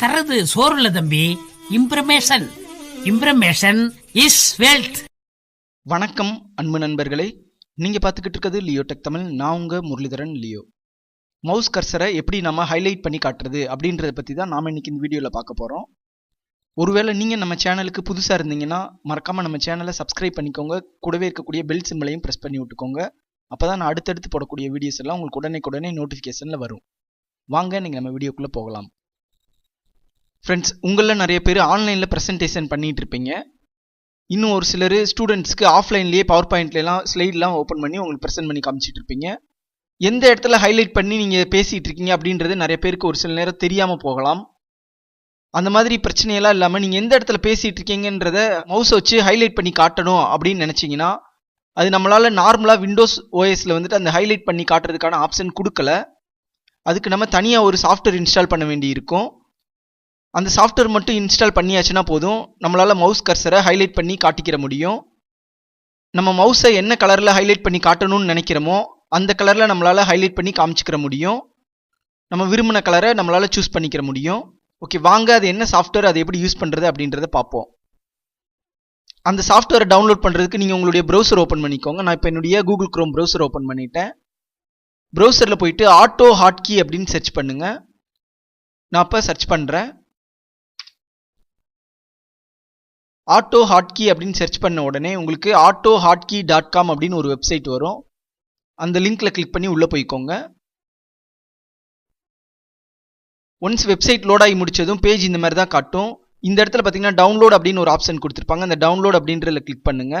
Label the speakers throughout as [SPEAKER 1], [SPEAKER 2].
[SPEAKER 1] தர்றது சோறு இல்ல தம்பி. இம்ப்ரமேஷன் இம்ப்ரமேஷன் இஸ் வெல்த்
[SPEAKER 2] வணக்கம் அன்பு நண்பர்களே. நீங்கள் பார்த்துக்கிட்டு இருக்கிறது லியோ டெக் தமிழ் நான் உங்கள் முரளிதரன் லியோ மவுஸ் கர்சரை எப்படி நம்ம ஹைலைட் பண்ணி காட்டுறது அப்படின்றத பற்றி தான் நாம் இன்னைக்கு இந்த வீடியோவில் பார்க்க போகிறோம் ஒருவேளை நீங்கள் நம்ம சேனலுக்கு புதுசாக இருந்தீங்கன்னா மறக்காமல் நம்ம சேனலை சப்ஸ்கிரைப் பண்ணிக்கோங்க. கூடவே இருக்கக்கூடிய பெல் சிம்பிளையும் ப்ரெஸ் பண்ணி விட்டுக்கோங்க. அப்போ தான் நான் அடுத்தடுத்து போடக்கூடிய வீடியோஸ் எல்லாம் உங்களுக்கு உடனே உடனே நோட்டிஃபிகேஷனில் வரும். வாங்க நீங்கள் நம்ம வீடியோக்குள்ளே போகலாம். ஃப்ரெண்ட்ஸ் உங்களில் நிறைய பேர் ஆன்லைனில் ப்ரெசன்டேஷன் பண்ணிகிட்டு இருப்பீங்க. இன்னும் ஒரு சிலர் ஸ்டூடெண்ட்ஸ்க்கு ஆஃப்லைன்லேயே பவர் பாயிண்ட்லாம் ஸ்லைட்லாம் ஓப்பன் பண்ணி உங்களுக்கு ப்ரெசென்ட் பண்ணி காமிச்சிட்டு இருப்பீங்க. எந்த இடத்துல ஹைலைட் பண்ணி நீங்கள் பேசிகிட்டு இருக்கீங்க அப்படின்றது நிறைய பேருக்கு ஒரு சில நேரம் தெரியாமல் போகலாம். அந்த மாதிரி பிரச்சனையெல்லாம் இல்லாமல் நீங்கள் எந்த இடத்துல பேசிகிட்டு இருக்கீங்கன்றத மவுஸ் வச்சு ஹைலைட் பண்ணி காட்டணும் அப்படின்னு நினச்சிங்கன்னா அது நம்மளால் நார்மலாக விண்டோஸ் ஓஎஸில் வந்துட்டு அந்த ஹைலைட் பண்ணி காட்டுறதுக்கான ஆப்ஷன் கொடுக்கல. அதுக்கு நம்ம தனியாக ஒரு சாஃப்ட்வேர் இன்ஸ்டால் பண்ண வேண்டி இருக்கும் அந்த சாஃப்ட்வேர் மட்டும் இன்ஸ்டால் பண்ணியாச்சுன்னா போதும். நம்மளால் மவுஸ் கர்சரை ஹைலைட் பண்ணி காட்டிக்கிற முடியும். நம்ம மவுஸை என்ன கலரில் ஹைலைட் பண்ணி காட்டணும்னு நினைக்கிறோமோ அந்த கலரில் நம்மளால் ஹைலைட் பண்ணி காமிச்சிக்கிற முடியும். நம்ம விரும்பின கலரை நம்மளால் சூஸ் பண்ணிக்கிற முடியும். ஓகே வாங்க அது என்ன சாஃப்ட்வேர் அதை எப்படி யூஸ் பண்ணுறது அப்படின்றத பார்ப்போம். அந்த சாஃப்ட்வேரை டவுன்லோட் பண்ணுறதுக்கு நீங்கள் உங்களுடைய ப்ரௌசர் ஓப்பன் பண்ணிக்கோங்க. நான் இப்போ என்னுடைய கூகுள் க்ரோம் ப்ரௌசர் ஓப்பன் பண்ணிட்டேன். ப்ரௌசரில் போயிட்டு ஆட்டோ ஹாட்கி அப்படின்னு சர்ச் பண்ணுங்கள் நான் அப்போ சர்ச் பண்ணுறேன் ஆட்டோ ஹாட்கி அப்படின்னு சர்ச் பண்ண உடனே உங்களுக்கு ஆட்டோ ஹாட்கி டாட் காம் அப்படின்னு ஒரு வெப்சைட் வரும். அந்த லிங்க்ல கிளிக் பண்ணி உள்ளே போய்க்கோங்க. ஒன்ஸ் வெப்சைட் லோட் ஆகி முடிச்சதும் பேஜ் இந்த மாதிரி தான் காட்டும். இந்த இடத்துல பார்த்தீங்கன்னா டவுன்லோட் அப்படின்னு ஒரு ஆப்ஷன் கொடுத்துருப்பாங்க. அந்த டவுன்லோட் அப்படின்றத கிளிக் பண்ணுங்க.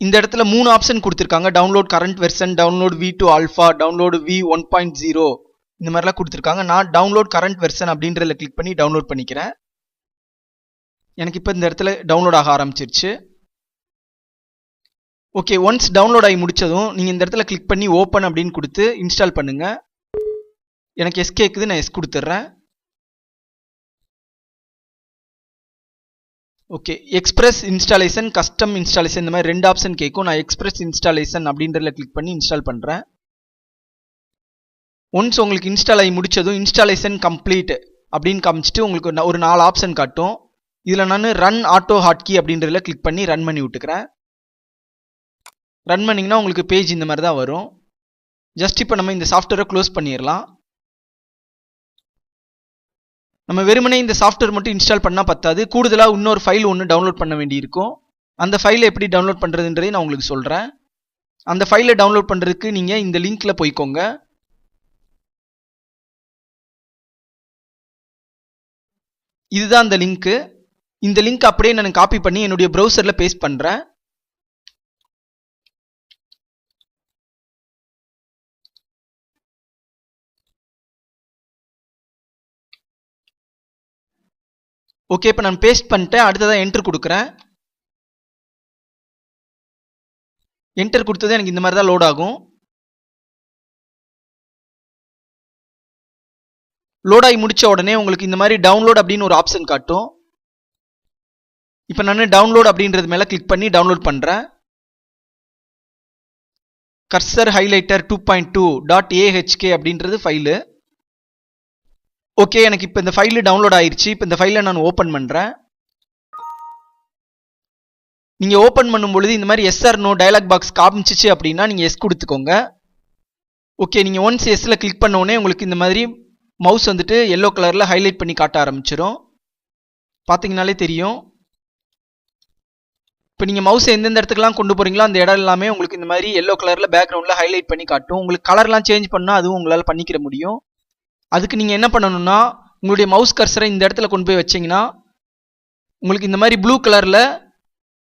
[SPEAKER 2] இந்த இடத்துல மூணு ஆப்ஷன் கொடுத்துருக்காங்க. Download current version download V two alpha download V one point zero இந்த மாதிரிலாம் கொடுத்துருக்காங்க. நான் டவுன்லோட் கரண்ட் வெர்ஷன் அப்படின்றத கிளிக் பண்ணி டவுன்லோட் பண்ணிக்கிறேன். எனக்கு இப்போ இந்த இடத்துல டவுன்லோட் ஆக ஆரம்பிச்சிருச்சு. ஓகே ஒன்ஸ் டவுன்லோட் ஆகி முடிச்சதும் நீங்கள் இந்த இடத்துல கிளிக் பண்ணி ஓப்பன் அப்படின்னு கொடுத்து இன்ஸ்டால் பண்ணுங்கள் எனக்கு எஸ் கேக்குது நான் எஸ் கொடுத்துட்றேன். Okay express installation custom installation இந்த மாதிரி ரெண்டு ஆப்ஷன் கேட்கும் நான் எக்ஸ்பிரஸ் இன்ஸ்டாலேஷன் அப்படின்றதில் கிளிக் பண்ணி இன்ஸ்டால் பண்ணுறேன் ஒன்ஸ் உங்களுக்கு இன்ஸ்டால் ஆகி முடித்ததும் இன்ஸ்டாலேஷன் கம்ப்ளீட் அப்படின்னு காமிச்சிட்டு உங்களுக்கு ஒரு நாலு ஆப்ஷன் காட்டும். இதில் நான் ரன் ஆட்டோ ஹாட்கி அப்படின்றதில் கிளிக் பண்ணி ரன் பண்ணி விட்டுக்கிறேன். ரன் பண்ணிங்கன்னா உங்களுக்கு பேஜ் இந்த மாதிரி தான் வரும். ஜஸ்ட் இப்போ நம்ம இந்த சாஃப்ட்வேரை க்ளோஸ் பண்ணிடலாம் நம்ம வெறுமனே இந்த சாஃப்ட்வேர் மட்டும் இன்ஸ்டால் பண்ணால் பத்தாது. கூடுதலாக இன்னொரு ஃபைல் ஒன்று டவுன்லோட் பண்ண வேண்டியிருக்கும். அந்த ஃபைலை எப்படி டவுன்லோட் பண்ணுறதுன்றதை நான் உங்களுக்கு சொல்கிறேன் அந்த ஃபைலை டவுன்லோட் பண்ணுறதுக்கு நீங்கள் இந்த லிங்க்கில் போய்க்கோங்க. இதுதான் அந்த லிங்க்கு. இந்த லிங்க் அப்படியே நான் காப்பி பண்ணி என்னுடைய ப்ரௌசரில் பேஸ்ட் பண்ணுறேன் ஓகே இப்போ நான் பேஸ்ட் பண்ணிட்டேன். அடுத்ததான் என்டர் கொடுக்குறேன். என்டர் கொடுத்தது எனக்கு இந்த மாதிரி தான் லோட் ஆகும். லோட் ஆகி முடித்த உடனே உங்களுக்கு இந்த மாதிரி டவுன்லோட் அப்படின்னு ஒரு ஆப்ஷன் காட்டும். இப்போ நான் டவுன்லோட் அப்படின்றது மேலே கிளிக் பண்ணி டவுன்லோட் பண்ணுறேன் cursor highlighter two point two dot AHK அப்படின்றது ஃபைலு ஓகே எனக்கு இப்போ இந்த ஃபைலு டவுன்லோட் ஆயிடுச்சு இப்போ இந்த ஃபைலை நான் ஓப்பன் பண்ணுறேன் நீங்கள் ஓப்பன் பண்ணும் பொழுது இந்த மாதிரி yes or no dialog box காமிச்சிச்சு அப்படின்னா நீங்கள் எஸ் கொடுத்துக்கோங்க. ஓகே நீங்கள் ஒன்ஸ் எஸ்ஸில் கிளிக் பண்ணோடனே உங்களுக்கு இந்த மாதிரி மவுஸ் வந்துட்டு எல்லோ கலரில் ஹைலைட் பண்ணி காட்ட ஆரம்பிச்சிடும் பார்த்தீங்கனாலே தெரியும். இப்போ நீங்கள் மவுஸ் எந்தெந்த இடத்துக்குலாம் கொண்டு போகிறீங்களோ அந்த இடம் எல்லாமே உங்களுக்கு இந்த மாதிரி எல்லோ கலரில் பேக்ரவுண்டில் ஹைலைட் பண்ணி காட்டும். உங்களுக்கு கலர்லாம் சேஞ்ச் பண்ணால் அதுவும் உங்களால் பண்ணிக்கிற முடியும். அதுக்கு நீங்கள் என்ன பண்ணணும்னா உங்களுடைய மவுஸ் கர்சரை இந்த இடத்துல கொண்டு போய் வச்சிங்கன்னா உங்களுக்கு இந்த மாதிரி ப்ளூ கலரில்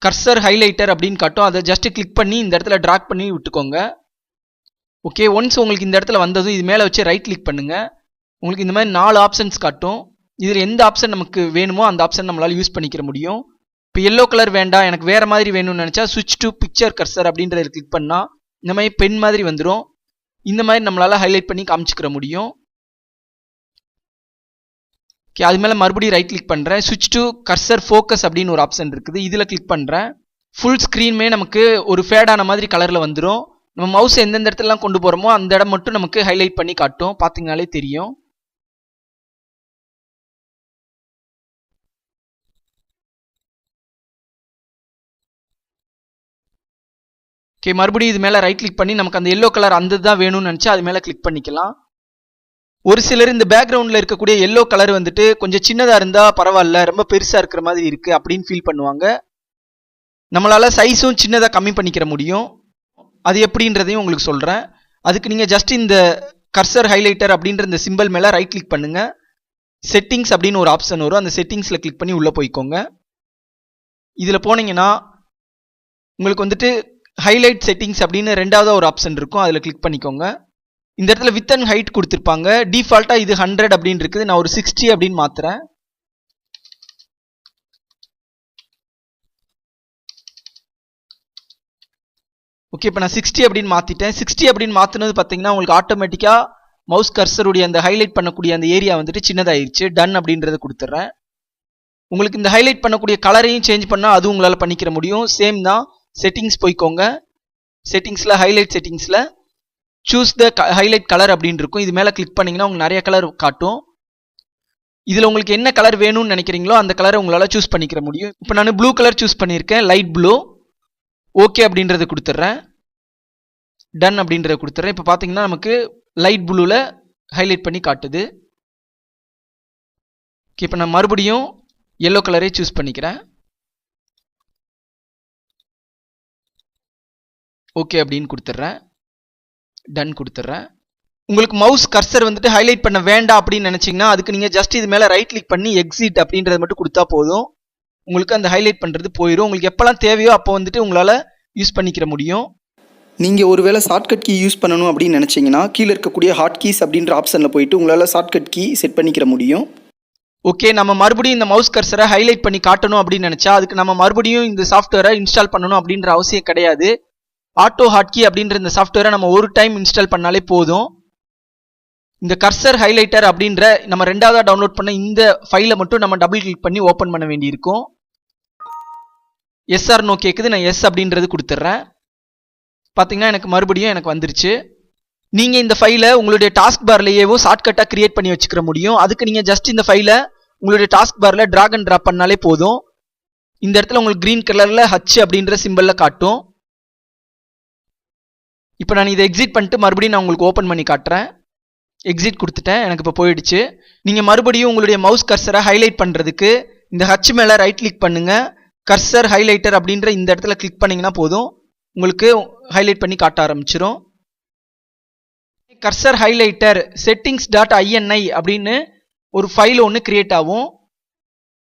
[SPEAKER 2] கர்சர் ஹைலைட்டர் அப்படின்னு காட்டும். அதை ஜஸ்ட்டு கிளிக் பண்ணி இந்த இடத்துல ட்ராக் பண்ணி விட்டுக்கோங்க. ஓகே ஒன்ஸ் உங்களுக்கு இந்த இடத்துல வந்ததும் இது மேலே வச்சு ரைட் கிளிக் பண்ணுங்கள் உங்களுக்கு இந்த மாதிரி நாலு ஆப்ஷன்ஸ் காட்டும். இதில் எந்த ஆப்ஷன் நமக்கு வேணுமோ அந்த ஆப்ஷன் நம்மளால் யூஸ் பண்ணிக்கிற முடியும். இப்போ எல்லோ கலர் வேண்டாம் எனக்கு வேறு மாதிரி வேணும்னு நினச்சா சுவிட்ச் டு பிக்சர் கர்சர் அப்படின்றத கிளிக் பண்ணால் இந்த மாதிரி பென் மாதிரி வந்துடும் இந்த மாதிரி நம்மளால் ஹைலைட் பண்ணி காமிச்சிக்கிற முடியும். ஓகே அது மேலே மறுபடியும் ரைட் கிளிக் பண்ணுறேன் சுவிட்ச் டு கர்சர் ஃபோக்கஸ் அப்படின்னு ஒரு ஆப்ஷன் இருக்குது. இதில் கிளிக் பண்ணுறேன் ஃபுல் ஸ்க்ரீனுமே நமக்கு ஒரு ஃபேடான மாதிரி கலரில் வந்துடும் நம்ம மவுஸ் எந்தெந்த இடத்துலலாம் கொண்டு போகிறோமோ அந்த இடம் மட்டும் நமக்கு ஹைலைட் பண்ணி காட்டும். பார்த்தீங்கனாலே தெரியும். ஓகே மறுபடியும் இது மேலே ரைட் கிளிக் பண்ணி நமக்கு அந்த எல்லோ கலர் அந்த தான் வேணும்னு நினச்சா அது மேலே கிளிக் பண்ணிக்கலாம். ஒரு சிலர் இந்த பேக்ரவுண்டில் இருக்கக்கூடிய எல்லோ கலர் வந்துட்டு கொஞ்சம் சின்னதாக இருந்தால் பரவாயில்ல ரொம்ப பெருசாக இருக்கிற மாதிரி இருக்குது அப்படின்னு ஃபீல் பண்ணுவாங்க. நம்மளால் சைஸும் சின்னதாக கம்மி பண்ணிக்கிற முடியும். அது எப்படின்றதையும் உங்களுக்கு சொல்கிறேன் அதுக்கு நீங்கள் ஜஸ்ட் இந்த கர்சர் ஹைலைட்டர் அப்படின்ற இந்த சிம்பிள் மேலே ரைட் கிளிக் பண்ணுங்கள் செட்டிங்ஸ் அப்படின்னு ஒரு ஆப்ஷன் வரும். அந்த செட்டிங்ஸில் கிளிக் பண்ணி உள்ளே போய்க்கோங்க. இதில் போனீங்கன்னா உங்களுக்கு வந்துட்டு ஹைலைட் செட்டிங்ஸ் அப்படின்னு ரெண்டாவது ஒரு ஆப்ஷன் இருக்கும். அதில் கிளிக் பண்ணிக்கோங்க. இந்த இடத்துல வித் அண்ட் ஹைட் கொடுத்துருப்பாங்க. டிஃபால்ட்டாக இது ஹண்ட்ரட் அப்படின்னு இருக்குது. நான் ஒரு சிக்ஸ்டி அப்படின்னு மாற்றுறேன் ஓகே இப்போ நான் சிக்ஸ்டி அப்படின்னு மாற்றிட்டேன் சிக்ஸ்டி அப்படின்னு மாற்றினது பார்த்தீங்கன்னா உங்களுக்கு ஆட்டோமேட்டிக்காக மவுஸ் கர்சருடைய அந்த ஹைலைட் பண்ணக்கூடிய அந்த ஏரியா வந்துட்டு சின்னதாகிடுச்சு டன் அப்படின்றத கொடுத்துட்றேன் உங்களுக்கு இந்த ஹைலைட் பண்ணக்கூடிய கலரையும் சேஞ்ச் பண்ணால் அது உங்களால் பண்ணிக்கிற முடியும். சேம் தான் செட்டிங்ஸ் போய்க்கோங்க. செட்டிங்ஸில் ஹைலைட் செட்டிங்ஸில் சூஸ் த ஹைலைட் கலர் அப்படின்னு இருக்கும். இது மேலே கிளிக் பண்ணிங்கன்னா உங்களுக்கு நிறைய கலர் காட்டும். இதில் உங்களுக்கு என்ன கலர் வேணும்னு நினைக்கிறீங்களோ அந்த கலரை உங்களால் சூஸ் பண்ணிக்கிற முடியும். இப்போ நான் ப்ளூ கலர் சூஸ் பண்ணியிருக்கேன். லைட் ப்ளூ ஓகே அப்படின்றத கொடுத்துட்றேன். டன் அப்படின்றத கொடுத்துட்றேன். இப்போ பார்த்தீங்கன்னா நமக்கு லைட் ப்ளூவில் ஹைலைட் பண்ணி காட்டுது. இப்போ நான் மறுபடியும் எல்லோ கலரே சூஸ் பண்ணிக்கிறேன். ஓகே அப்படின்னு கொடுத்துட்றேன். டன் கொடுத்துட்றேன். உங்களுக்கு மவுஸ் கர்சர் வந்துட்டு ஹைலைட் பண்ண வேண்டாம் அப்படின்னு நினச்சிங்கன்னா அதுக்கு நீங்கள் ஜஸ்ட் இது மேலே ரைட் கிளிக் பண்ணி எக்ஸிட் அப்படின்றத மட்டும் கொடுத்தா போதும். உங்களுக்கு அந்த ஹைலைட் பண்ணுறது போயிடும் உங்களுக்கு எப்போல்லாம் தேவையோ அப்போ வந்துட்டு உங்களால் யூஸ் பண்ணிக்கிற முடியும்.
[SPEAKER 3] நீங்கள் ஒருவேளை ஷார்ட்கட் கீ யூஸ் பண்ணணும் அப்படின்னு நினச்சிங்கன்னா கீழே இருக்கக்கூடிய ஹாட் கீஸ் அப்படின்ற ஆப்ஷனில் போயிட்டு உங்களால் ஷார்ட்கட் கீ செட் பண்ணிக்கிற முடியும்.
[SPEAKER 2] ஓகே நம்ம மறுபடியும் இந்த மவுஸ் கர்சரை ஹைலைட் பண்ணி காட்டணும் அப்படின்னு நினச்சா அதுக்கு நம்ம மறுபடியும் இந்த சாஃப்ட்வேரை இன்ஸ்டால் பண்ணணும் அப்படின்ற அவசியம் கிடையாது. ஆட்டோ ஹாட்கி அப்படின்ற இந்த சாஃப்ட்வேரை நம்ம ஒரு டைம் இன்ஸ்டால் பண்ணாலே போதும். இந்த கர்சர் ஹைலைட்டர் அப்படின்ற நம்ம ரெண்டாவதாக டவுன்லோட் பண்ண இந்த ஃபைலை மட்டும் நம்ம டபுள் கிளிக் பண்ணி ஓப்பன் பண்ண வேண்டியிருக்கும். எஸ்ஆர் நோ கேட்குது நான் எஸ் அப்படின்றது கொடுத்துட்றேன். பார்த்தீங்கன்னா எனக்கு மறுபடியும் எனக்கு வந்துருச்சு. நீங்கள் இந்த ஃபைலை உங்களுடைய டாஸ்க் பார்லேயேவோ ஷார்ட்கட்டாக கிரியேட் பண்ணி வச்சுக்கிற முடியும். அதுக்கு நீங்கள் ஜஸ்ட் இந்த ஃபைலை உங்களுடைய டாஸ்க் பாரில் ட்ராக் அண்ட் ட்ராப் பண்ணாலே போதும். இந்த இடத்துல உங்களுக்கு க்ரீன் கலரில் ஹச் அப்படின்ற சிம்பிளில் காட்டும். இப்போ நான் இதை எக்ஸிட் பண்ணிட்டு மறுபடியும் நான் உங்களுக்கு ஓப்பன் பண்ணி காட்டுறேன். எக்ஸிட் கொடுத்துட்டேன். எனக்கு இப்போ போயிடுச்சு. நீங்கள் மறுபடியும் உங்களுடைய மவுஸ் கர்சரை ஹைலைட் பண்ணுறதுக்கு இந்த ஹச் மேலே ரைட் கிளிக் பண்ணுங்கள் கர்சர் ஹைலைட்டர் அப்படின்ற இந்த இடத்துல கிளிக் பண்ணிங்கன்னா போதும். உங்களுக்கு ஹைலைட் பண்ணி காட்ட ஆரம்பிச்சிடும் cursor highlighter settings dot INI அப்படின்னு ஒரு ஃபைல் ஒன்று கிரியேட் ஆகும்.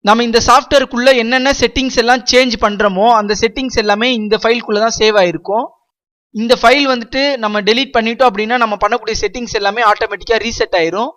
[SPEAKER 2] நம்ம இந்த சாஃப்ட்வேருக்குள்ளே என்னென்ன செட்டிங்ஸ் எல்லாம் சேஞ்ச் பண்ணுறோமோ அந்த செட்டிங்ஸ் எல்லாமே இந்த ஃபைலுக்குள்ளே தான் சேவ் ஆகிருக்கும் இந்த ஃபைல் வந்துட்டு நம்ம டெலீட் பண்ணிட்டோம் அப்படின்னா நம்ம பண்ணக்கூடிய செட்டிங்ஸ் எல்லாமே ஆட்டோமேட்டிக்காக ரீசெட் ஆயிரும்.